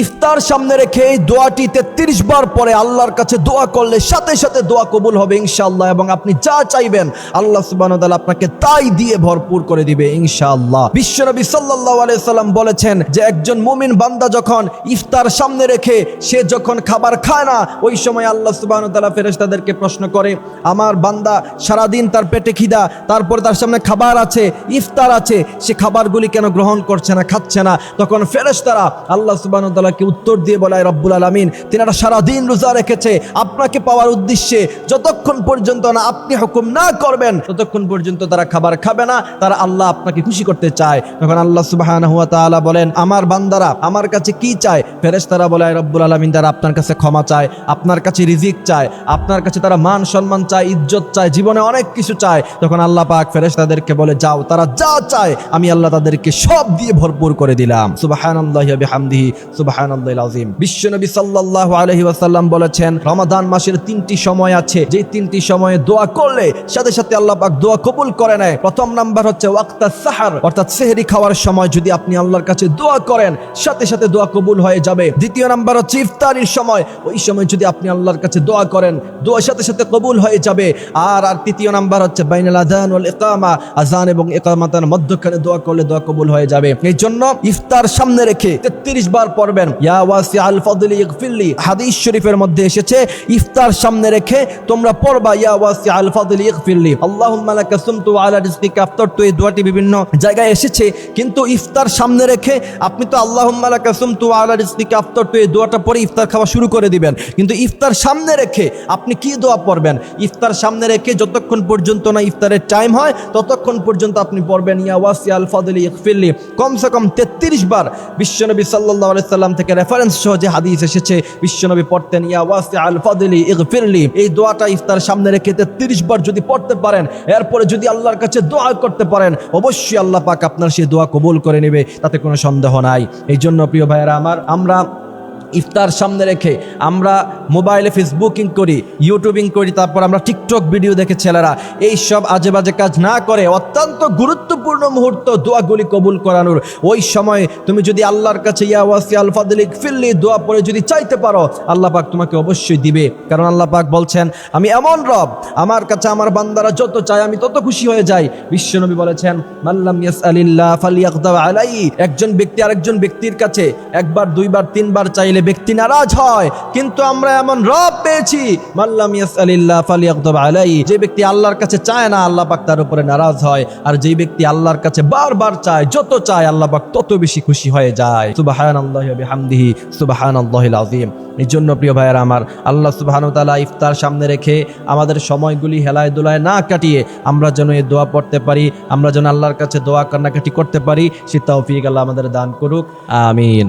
ইফতার সামনে রেখে এই দোয়াটি তেত্রিশ বার পরে আল্লাহর কাছে দোয়া করলে সাথে সাথে দোয়া কবুল হবে ইনশাআল্লাহ, এবং আপনি যা চাইবেন আল্লাহ সুবাহ আপনাকে তাই দিয়ে ভরপুর করে দিবে ইনশাআল্লাহ। বিশ্বনবী সাল্লাহ সাল্লাম বলেছেন যে একজন মুমিন বান্দা যখন ইফতার সামনে রেখে সে যখন খাবার খায় না, ওই সময় আল্লাহ সুবাহ তালা ফেরেশতাদেরকে প্রশ্ন করে, আমার বান্দা সারাদিন তার পেটে খিদা, তারপর তার সামনে খাবার আছে, ইফতার আছে, সে খাবারগুলি কেন গ্রহণ করছে না, খাচ্ছে না? তখন ফেরেশতারা আল্লাহ সুবাহ তালাকে উত্তর দিয়ে বলায়, রব্বুল আলমিন, তিনারা সারাদিন রোজা রেখেছে। আপনাকে পাওয়ার উদ্দেশ্যে যতক্ষণ পর্যন্ত না আপনি হুকুম না করবেন, ততক্ষণ পর্যন্ত তারা খাবার খাবে না। তারা আল্লাহ আপনাকে খুশি করতে চায়। তখন আল্লাহ সুবাহ বলেন, আমার বান্দারা আমার কাছে কি চায়? ফেরেশতারা বলে রব্বুল আলমিন তারা আপনার কাছে ক্ষমা চায়, আপনার কাছে রিজিক চায়, আপনার কাছে তারা মান সম্মান চায়, ইজ্জত চায়, জীবনে অনেক কিছু চায়। তখন আল্লাহ পাক ফেরেস তাদেরকে বলে, যাও, তারা যা চায়, আমি আল্লাহ তাদেরকে সব দিয়ে ভরপুর করে দিলাম। সুবহানাল্লাহি ওয়া বিহামদিহি আলাইহি ওয়াসাল্লাম বলেছেন, রমাদান মাসের তিনটি সময় আছে। যে তিনটি সময়ে দোয়া করলে সাথে সাথে দোয়া কবুল করে নেয়। প্রথম নাম্বার হচ্ছে ওয়াক্তা সাহার, অর্থাৎ সেহরি খাওয়ার সময় যদি আপনি আল্লাহর কাছে দোয়া করেন, সাথে সাথে দোয়া কবুল হয়ে যাবে। দ্বিতীয় নাম্বার হচ্ছে ইফতারির সময়, ওই সময় যদি আপনি আল্লাহর কাছে দোয়া করেন দোয়ার সাথে সাথে কবুল হয়ে যাবে। আর আর তৃতীয় নাম্বার হচ্ছে বাইনাল ওয়াল ইকামা, আযান এবং মধ্যখানে দোয়া করলে দোয়া কবুল হয়ে যাবে। এই জন্য ইফতার সামনে রেখে 33 বার পড়বেন। ইগফিরলি। হাদিস শরীফের মধ্যে এসেছে, ইফতার সামনে রেখে তোমরা পড়বা, ইয়া লাকা সুমতু আলা রিজকিকা আফতারতু এই দোয়াটি বিভিন্ন জায়গায় এসেছে, কিন্তু ইফতার সামনে রেখে আপনি তো আলা রিজকিকা আফতারতু এই দোয়াটা ইফতার খাওয়া শুরু করে দিবেন। কিন্তু ইফতার সামনে রেখে আপনি কি দোয়া পড়বেন? ইফতার সামনে রেখে যতক্ষণ পর্যন্ত না ইফতারের টাইম হয়, ততক্ষণ পর্যন্ত আপনি পড়বেন, ইয়া ওয়াসিআল ফাদলি, ইগফিরলি। কমসে কম তেত্রিশ বার বিশ্বনবী সাল্লাহ সাল্লাম থেকে রেফারেন্স সহ যে হাদিস এসেছে, বিশ্বনবী পড়তেন, ইয়া ওয়াসি আল ফাদলি ইগফিরলি এই দোয়াটা ইফতার সামনে রেখে তেত্রিশ বার যদি পড়তে পারেন, এরপরে যদি আল্লাহর কাছে দোয়া করতে পারেন, অবশ্যই আল্লাহ পাক আপনার সেই দোয়া কবুল করে নেবে, তাতে কোনো সন্দেহ নাই। এই জন্য প্রিয় ভাইয়েরা আমার, আমরা ইফতার সামনে রেখে আমরা মোবাইলে ফেসবুকিং করি, ইউটিউবিং করি, তারপর আমরা টিকটক ভিডিও দেখে ছেলেরা এই সব আজে বাজে কাজ না করে অত্যন্ত গুরুত্বপূর্ণ মুহূর্ত দোয়াগুলি কবুল করানোর। ওই সময় তুমি যদি আল্লাহর কাছে ইয়া ওয়াসি আল ফাদলিক ফিল্লি দোয়া পরে যদি চাইতে পারো, আল্লাহ পাক তোমাকে অবশ্যই দিবে। কারণ আল্লাহ পাক বলছেন, আমি এমন রব, আমার কাছে আমার বান্দারা যত চায় আমি তত খুশি হয়ে যাই। বিশ্বনবী বলেছেন মাল্লাম ইয়াসআলিল্লাহ ফালিয়াকদাব আলাই একজন ব্যক্তি আরেকজন ব্যক্তির কাছে একবার, দুইবার, তিনবার চাইলে ব্যক্তি নারাজ হয়, কিন্তু আমরা এমন রব পেয়েছি মাল্লাম ইয়াসআলিল্লাহ ফালিয়াকদাব আলাই যে ব্যক্তি আল্লাহর কাছে চায় না, আল্লাহ পাক তার উপরে নারাজ হয়, আর যে ব্যক্তি আল্লাহর কাছে বারবার চায়, যত চায়, আল্লাহ পাক তত বেশি খুশি হয়ে যায়। সুবহানাল্লাহি ওয়া বিহামদিহি, সুবহানাল্লাহিল আযীম। এই জন্য প্রিয় ভাইয়েরা আমার, আল্লাহ সুবহান তাআলা ইফতার সামনে রেখে আমাদের সময়গুলি হেলায় দোলায় না কাটিয়ে আমরা যেন এই দোয়া পড়তে পারি, আমরা যেন আল্লাহর কাছে দোয়া কান্নাকাটি করতে পারি, সে তৌফিক আল্লাহ আমাদের দান করুক, আমিন।